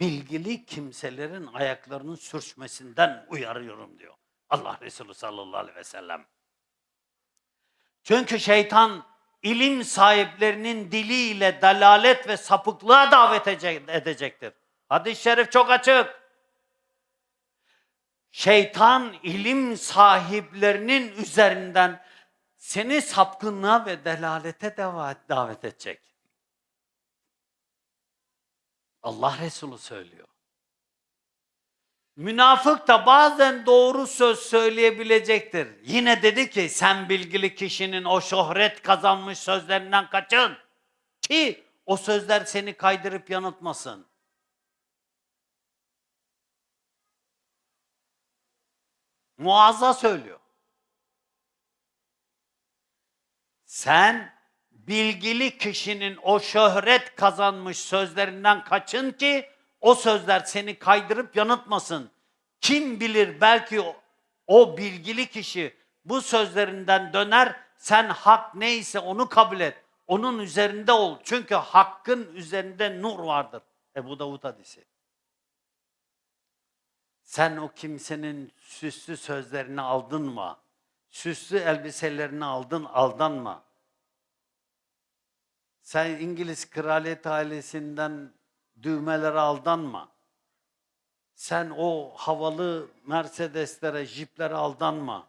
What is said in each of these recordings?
bilgili kimselerin ayaklarının sürçmesinden uyarıyorum diyor. Allah Resulü sallallahu aleyhi ve sellem. Çünkü şeytan ilim sahiplerinin diliyle dalalet ve sapıklığa davet ece- edecektir. Hadis-i şerif çok açık. Şeytan ilim sahiplerinin üzerinden seni sapkınlığa ve delalete davet edecek. Allah Resulü söylüyor. Münafık da bazen doğru söz söyleyebilecektir. Yine dedi ki sen bilgili kişinin o şöhret kazanmış sözlerinden kaçın. Ki o sözler seni kaydırıp yanıltmasın. Muazza söylüyor. Sen bilgili kişinin o şöhret kazanmış sözlerinden kaçın ki o sözler seni kaydırıp yanıltmasın. Kim bilir belki o, o bilgili kişi bu sözlerinden döner sen hak neyse onu kabul et. Onun üzerinde ol. Çünkü hakkın üzerinde nur vardır. Ebu Davud hadisi. Sen o kimsenin süslü sözlerini aldın mı? Süslü elbiselerini aldın, aldanma. Sen İngiliz kraliyet ailesinden düğmelere aldanma. Sen o havalı Mercedeslere, jiplere aldanma.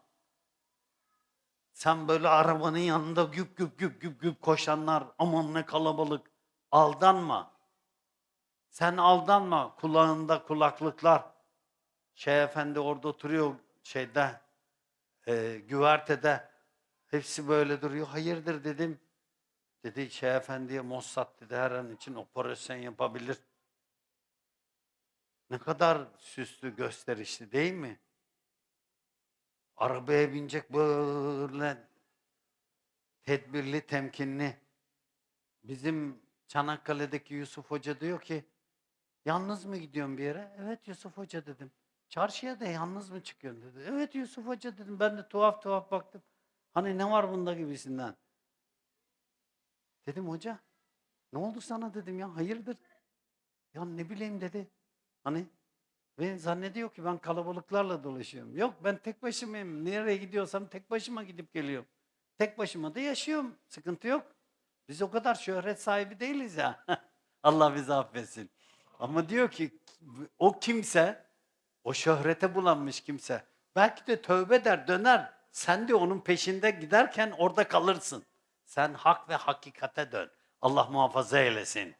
Sen böyle arabanın yanında güp güp güp güp güp koşanlar, aman ne kalabalık. Aldanma. Sen aldanma. Kulağında kulaklıklar. Şey efendi orada oturuyor şeyde, e, güvertede. Hepsi böyle duruyor. Hayırdır dedim. Dedi şey efendiye Mossad dedi her an için operasyon yapabilir. Ne kadar süslü gösterişli değil mi? Arabaya binecek böyle tedbirli, temkinli. Bizim Çanakkale'deki Yusuf Hoca diyor ki, yalnız mı gidiyorsun bir yere? Evet Yusuf Hoca dedim. Çarşıya da yalnız mı çıkıyorsun dedi. Evet Yusuf Hoca dedim. Ben de tuhaf tuhaf baktım. Hani ne var bunda gibisinden. Dedim hoca ne oldu sana dedim ya hayırdır? Ya ne bileyim dedi. Hani ve zannediyor ki ben kalabalıklarla dolaşıyorum. Yok ben tek başımayım. Nereye gidiyorsam tek başıma gidip geliyorum. Tek başıma da yaşıyorum. Sıkıntı yok. Biz o kadar şöhret sahibi değiliz ya. Allah bizi affetsin. Ama diyor ki o kimse, o şöhrete bulanmış kimse belki de tövbe der, döner. Sen de onun peşinde giderken orada kalırsın. Sen hak ve hakikate dön. Allah muhafaza eylesin.